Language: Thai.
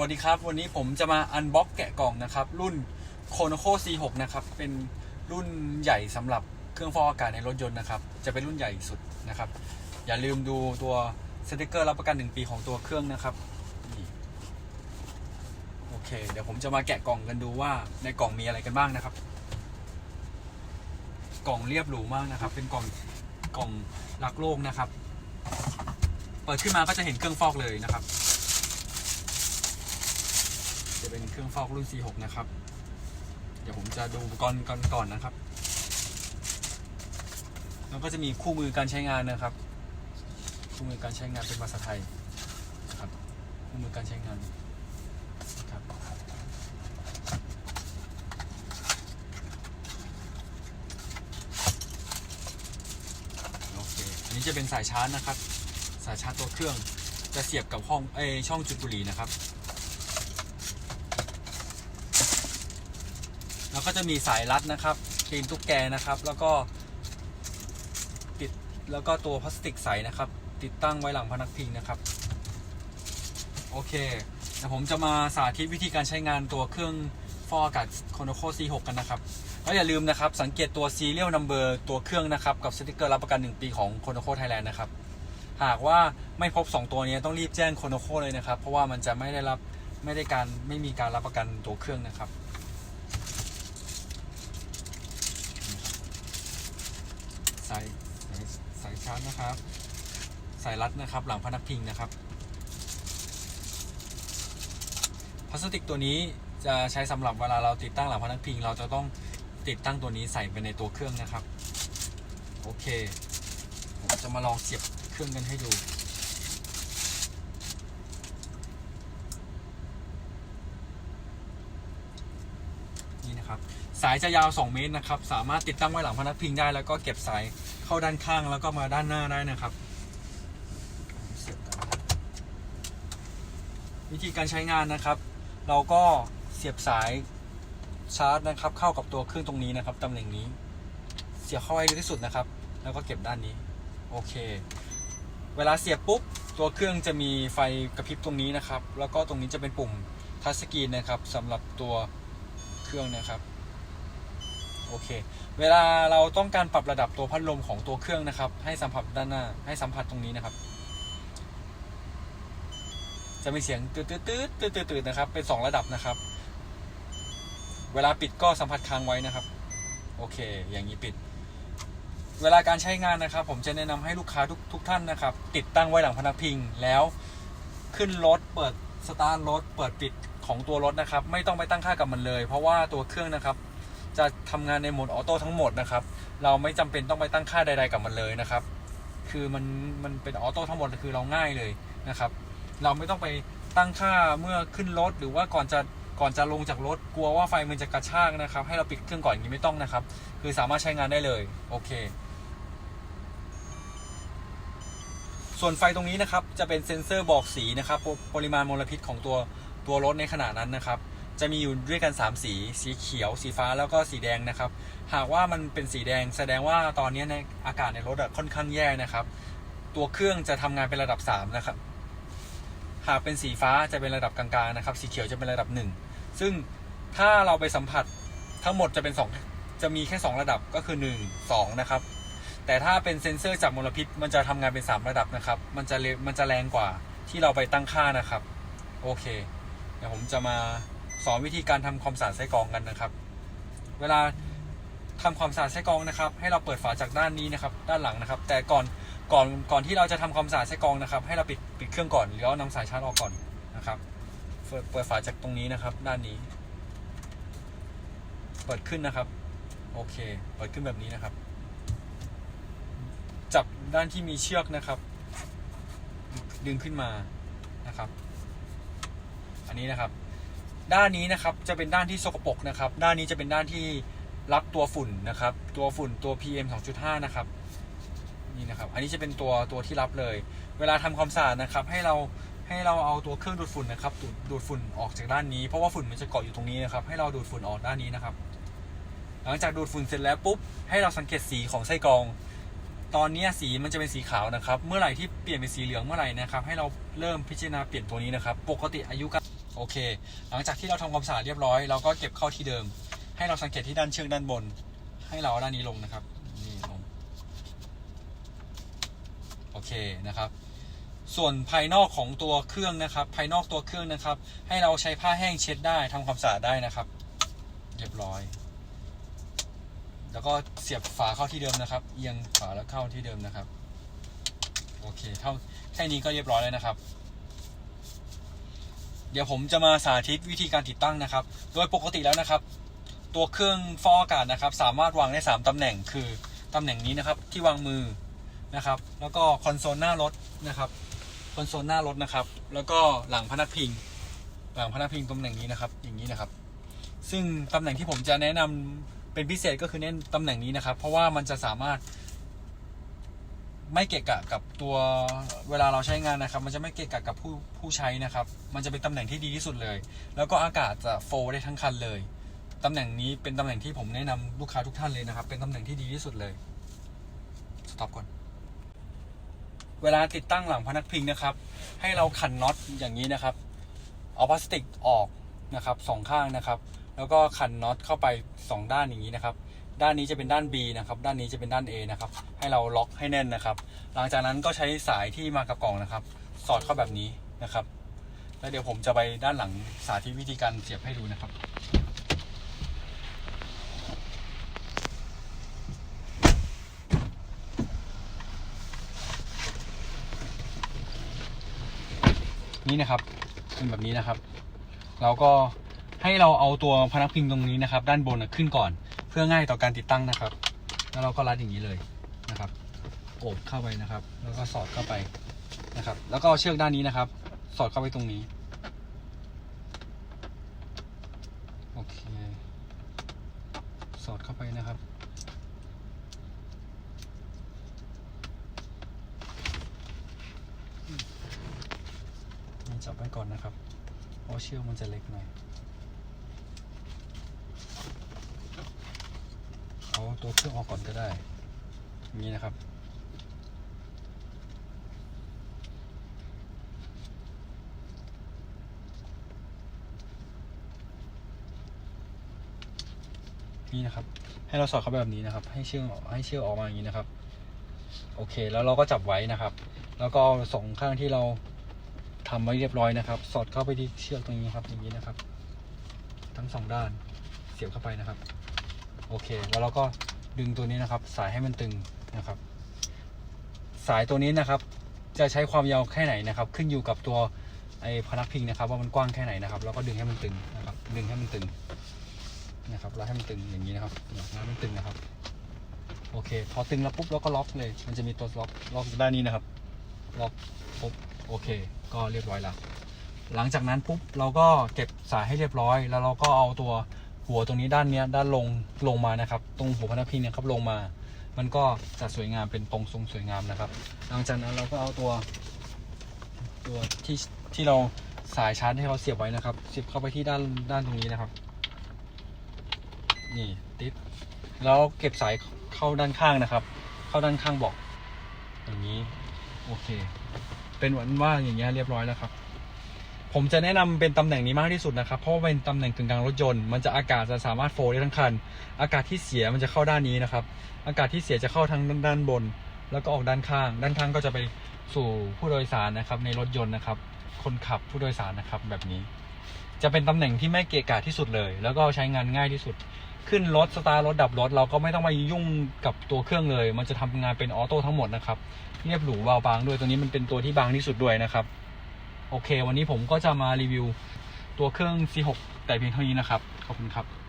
วัสดีครับ วันนี้ผมจะมาอันบ็อกแกะกล่องนะครับ รุ่น k o n o k o C6 นะครับ เป็นรุ่นใหญ่สำหรับเครื่องฟอกอากาศในรถยนต์นะครับ จะเป็นรุ่นใหญ่สุดนะครับ อย่าลืมดูตัวสติกเกอร์รับประกัน 1 ปีของตัวเครื่องนะครับโอเค เดี๋ยวผมจะมาแกะกล่องกันดูว่าในกล่องมีอะไรกันบ้างนะครับ กล่องเรียบหรูมากนะครับ เป็นกล่องกล่องรักโลกนะครับ เปิดขึ้นมาก็จะเห็นเครื่องฟอกเลยนะครับ จะเป็นเครื่องฟอกรุ่น C6 นะครับ เดี๋ยวผมจะดูอุปกรณ์ก่อนก่อนนะครับ แล้วก็จะมีคู่มือการใช้งานนะครับ คู่มือการใช้งานเป็นภาษาไทยนะครับ คู่มือการใช้งานนะครับโอเค อันนี้จะเป็นสายชาร์จนะครับ สายชาร์จตัวเครื่องจะเสียบกับห้องเอช่องจุดบุหรี่นะครับ แล้ว ก็จะมีสายรัดนะครับตีนตุ๊กแกนะครับ แล้วก็ติดแล้วก็ตัวพลาสติกใสนะครับ ติดตั้งไว้หลังพนักพิงนะครับ โอเคเดี๋ยวผมจะมาสาธิตวิธีการใช้งานตัวเครื่องฟอกอากาศ c o n o c o C6 กันนะครับแล้วอย่าลืมนะครับ สังเกตตัว serial number ตัวเครื่องนะครับ กับสติกเกอร์รับประกัน 1 ปีของ c o n o c o Thailand นะครับ หากว่าไม่พบ 2 ตัวนี้ต้องรีบแจ้ง c o n o c o เลยนะครับ เพราะว่ามันจะไม่ได้รับไม่ได้การไม่มีการรับประกันตัวเครื่องนะครับ สายสายสาย ชาร์จนะครับ สายรัดนะครับ หลังพนักพิงนะครับ พลาสติกตัวนี้จะใช้สำหรับเวลาเราติดตั้งหลังพนักพิง เราจะต้องติดตั้งตัวนี้ใส่ไปในตัวเครื่องนะครับ โอเค ผมจะมาลองเสียบเครื่องกันให้ดู นะครับสายจะยาว 2 เมตรนะครับสามารถติดตั้งไว้หลังพนักพิงได้แล้วก็เก็บสายเข้าด้านข้างแล้วก็มาด้านหน้าได้นะครับ วิธีการใช้งานนะครับ เราก็เสียบสายชาร์จนะครับ เข้ากับตัวเครื่องตรงนี้นะครับตำแหน่งนี้ เสียบเข้าให้ลึกที่สุดนะครับ แล้วก็เก็บด้านนี้โอเค เวลาเสียบปุ๊บตัวเครื่องจะมีไฟกระพริบตรงนี้นะครับ แล้วก็ตรงนี้จะเป็นปุ่มทัชสกรีนนะครับสำหรับตัว เครื่องนะครับโอเค เวลาเราต้องการปรับระดับตัวพัดลมของตัวเครื่องนะครับ ให้สัมผัสด้านหน้า ให้สัมผัสตรงนี้นะครับ จะมีเสียงตืดตืดตืดตืดตืดตืดนะครับ เป็น 2 ระดับนะครับ เวลาปิดก็สัมผัสค้างไว้นะครับ โอเค อย่างนี้ปิด เวลาการใช้งานนะครับ ผมจะแนะนำให้ลูกค้าทุกทุกท่านนะครับ ติดตั้งไว้หลังพนักพิงแล้วขึ้นรถเปิดสตาร์ทรถเปิดปิด ของตัวรถนะครับ ไม่ต้องไปตั้งค่ากับมันเลย เพราะว่าตัวเครื่องนะครับ จะทำงานในโหมดออโต้ทั้งหมดนะครับ เราไม่จำเป็นต้องไปตั้งค่าใด ๆ กับมันเลยนะครับ คือมันมันเป็นออโต้ทั้งหมดคือเราง่ายเลยนะครับ เราไม่ต้องไปตั้งค่าเมื่อขึ้นรถหรือว่าก่อนจะก่อนจะลงจากรถกลัวว่าไฟมันจะกระชากนะครับ ให้เราปิดเครื่องก่อนอย่างนี้ไม่ต้องนะครับ คือสามารถใช้งานได้เลยโอเค ส่วนไฟตรงนี้นะครับจะเป็นเซ็นเซอร์บอกสีนะครับปปริมาณมลพิษของตัว ตัวรถในขณะนั้นนะครับ จะมีอยู่ด้วยกัน 3 สี สีเขียว สีฟ้าแล้วก็สีแดงนะครับ หากว่ามันเป็นสีแดงแสดงว่าตอนนี้ในอากาศในรถค่อนข้างแย่นะครับ ตัวเครื่องจะทำงานเป็นระดับ 3 นะครับ หากเป็นสีฟ้าจะเป็นระดับกลางๆนะครับ สีเขียวจะเป็นระดับ 1 ซึ่งถ้าเราไปสัมผัสทั้งหมดจะเป็น 2 จะมีแค่ 2 ระดับก็คือ 1 2 นะครับ แต่ถ้าเป็นเซ็นเซอร์จับมลพิษ มันจะทำงานเป็น 3 ระดับนะครับ มันจะมันจะแรงกว่าที่เราไปตั้งค่านะครับ โอเค เดี๋ยวผมจะมาสอนวิธีการทำความสะอาดไส้กรองกันนะครับ เวลาทำความสะอาดไส้กรองนะครับ ให้เราเปิดฝาจากด้านนี้นะครับ ด้านหลังนะครับ แต่ก่อนก่อนก่อนที่เราจะทำความสะอาดไส้กรองนะครับ ให้เราปิดปิดเครื่องก่อนแล้วนำสายชาร์จออกก่อนนะครับเปิดฝาจากตรงนี้นะครับ ด้านนี้ เปิดขึ้นนะครับ โอเค เปิดขึ้นแบบนี้นะครับ จับด้านที่มีเชือกนะครับ ดึงขึ้นมานะครับ นี้นะครับ ด้านนี้นะครับจะเป็นด้านที่สกปรกนะครับ ด้านนี้จะเป็นด้านที่รับตัวฝุ่นนะครับ ตัวฝุ่นตัว PM 2.5 นะครับนี่นะครับ อันนี้จะเป็นตัวตัวที่รับเลย เวลาทำความสะอาดนะครับ ให้เราให้เราเอาตัวเครื่องดูดฝุ่นนะครับดูดดูดฝุ่นออกจากด้านนี้ เพราะว่าฝุ่นมันจะเกาะอยู่ตรงนี้นะครับ ให้เราดูดฝุ่นออกด้านนี้นะครับ หลังจากดูดฝุ่นเสร็จแล้วปุ๊บ ให้เราสังเกตสีของไส้กรอง ตอนนี้สีมันจะเป็นสีขาวนะครับ เมื่อไหร่ที่เปลี่ยนเป็นสีเหลืองเมื่อไหร่นะครับ ให้เราเริ่มพิจารณาเปลี่ยนตัวนี้นะครับ ปกติอายุการ โอเค หลังจากที่เราทำความสะอาดเรียบร้อยเราก็เก็บเข้าที่เดิม ให้เราสังเกตที่ด้านเชือกด้านบน ให้เราเอาด้านนี้ลงนะครับนี่ลงโอเคนะครับ ส่วนภายนอกของตัวเครื่องนะครับ ภายนอกตัวเครื่องนะครับ ให้เราใช้ผ้าแห้งเช็ดได้ทำความสะอาดได้นะครับ เรียบร้อย แล้วก็เสียบฝาเข้าที่เดิมนะครับ เอียงฝาแล้วเข้าที่เดิมนะครับ โอเคเท่าแค่นี้ก็เรียบร้อยแล้วนะครับ ดี๋ยวผมจะมาสาธิตวิธีการติดตั้งนะครับ โดยปกติแล้วนะครับ ตัวเครื่องฟอกอากาศนะครับ สามารถวางได้ 3 ตำแหน่งคือตำแหน่งนี้นะครับที่วางมือนะครับ แล้วก็คอนโซลหน้ารถนะครับคอนโซลหน้ารถนะครับ แล้วก็หลังพนักพิง หลังพนักพิงตำแหน่งนี้นะครับ อย่างนี้นะครับ ซึ่งตำแหน่งที่ผมจะแนะนำเป็นพิเศษก็คือเน้นตำแหน่งนี้นะครับ เพราะว่ามันจะสามารถ ไม่เกะกะกับตัวเวลาเราใช้งานนะครับ มันจะไม่เกะกะกับผู้ผู้ใช้นะครับ มันจะเป็นตำแหน่งที่ดีที่สุดเลย แล้วก็อากาศจะโฟลได้ทั้งคันเลยตำแหน่งนี้เป็นตำแหน่งที่ผมแนะนำลูกค้าทุกท่านเลยนะครับ เป็นตำแหน่งที่ดีที่สุดเลยสต็อปก่อนเวลาติดตั้งหลังพนักพิงนะครับ ให้เราขันน็อตอย่างนี้นะครับ เอาพลาสติกออกนะครับสองข้างนะครับ แล้วก็ขันน็อตเข้าไปสองด้านอย่างนี้นะครับ ด้านนี้จะเป็นด้าน B นะครับด้านนี้จะเป็นด้าน A นะครับให้เราล็อกให้แน่นนะครับ หลังจากนั้นก็ใช้สายที่มากับกล่องนะครับ สอดเข้าแบบนี้นะครับ แล้วเดี๋ยวผมจะไปด้านหลังสาธิตวิธีการเสียบให้ดูนะครับนี่นะครับเป็นแบบนี้นะครับ เราก็ให้เราเอาตัวพนักพิงตรงนี้นะครับ ด้านบนนะขึ้นก่อน พื่อง่ายต่อการติดตั้งนะครับ แล้วเราก็รัดอย่างนี้เลยนะครับโอบเข้าไปนะครับ แล้วก็สอดเข้าไปนะครับ แล้วก็เชือกด้านนี้นะครับ สอดเข้าไปตรงนี้โอเคสอดเข้าไปนะครับจับไว้ก่อนนะครับเพราะเชือกมันจะเล็กหน่อย เอา ตัวเครื่องออกก่อนก็ได้ นี้นะครับ นี่นะครับ ให้เราสอดเข้าไปแบบนี้นะครับ ให้เชือกออกให้เชือกออกมาอย่างนี้นะครับ โอเค แล้วเราก็จับไว้นะครับ แล้วก็สองข้างที่เราทำไว้เรียบร้อยนะครับ สอดเข้าไปที่เชือกตรงนี้ครับ อย่างนี้นะครับ ทั้งสองด้านเสียบเข้าไปนะครับ โอเค แล้วเราก็ ดึงตัวนี้นะครับ สายให้มันตึงนะครับ สายตัวนี้นะครับ จะใช้ความยาวแค่ไหนนะครับ ขึ้นอยู่กับตัวไอ้พนักพิงนะครับ ว่ามันกว้างแค่ไหนนะครับแล้วก็ดึงให้มันตึงนะครับ ดึงให้มันตึงนะครับแล้วให้มันตึงอย่างนี้นะครับเนี่ยให้มันตึงนะครับ โอเค พอตึงแล้วปุ๊บเราก็ล็อกเลย มันจะมีตัวล็อกล็อกด้านนี้นะครับ ล็อกปุ๊บโอเค ก็เรียบร้อยแล้วหลังจากนั้นปุ๊บเราก็เก็บสายให้เรียบร้อย แล้วเราก็เอาตัว หัวตรงนี้ด้านเนี้ยด้านลงลงมานะครับ ตรงหัวพนักพิงเนี่ยครับลงมา มันก็จะสวยงามเป็นตรงทรงสวยงามนะครับ หลังจากนั้นเราก็เอาตัว ตัวที่ที่เราสายชาร์จให้เราเสียบไว้นะครับ เสียบเข้าไปที่ด้านด้านตรงนี้นะครับ นี่ติดแล้วเก็บสายเข้าด้านข้างนะครับ เข้าด้านข้างบอกอย่างนี้ โอเค เป็นหวันว่าอย่างเงี้ยเรียบร้อยแล้วครับ ผมจะแนะนำเป็นตำแหน่งนี้มากที่สุดนะครับ เพราะว่าเป็นตำแหน่งกึ่งกลางรถยนต์ มันจะอากาศจะสามารถโฟลว์ได้ทั้งคัน อากาศที่เสียมันจะเข้าด้านนี้นะครับ อากาศที่เสียจะเข้าทางด้านบน แล้วก็ออกด้านข้าง ด้านข้างก็จะไปสู่ผู้โดยสารนะครับ ในรถยนต์นะครับ คนขับผู้โดยสารนะครับ แบบนี้ จะเป็นตำแหน่งที่ไม่เกะกะที่สุดเลย แล้วก็ใช้งานง่ายที่สุด ขึ้นรถสตาร์รถดับรถ เราก็ไม่ต้องมายุ่งกับตัวเครื่องเลย มันจะทำงานเป็นออโต้ทั้งหมดนะครับ เรียบหรูเบาบางด้วย ตัวนี้มันเป็นตัวที่บางที่สุดด้วยนะครับ โอเค วันนี้ผมก็จะมารีวิวตัวเครื่อง C6 แต่เพียงเท่านี้นะครับ ขอบคุณครับ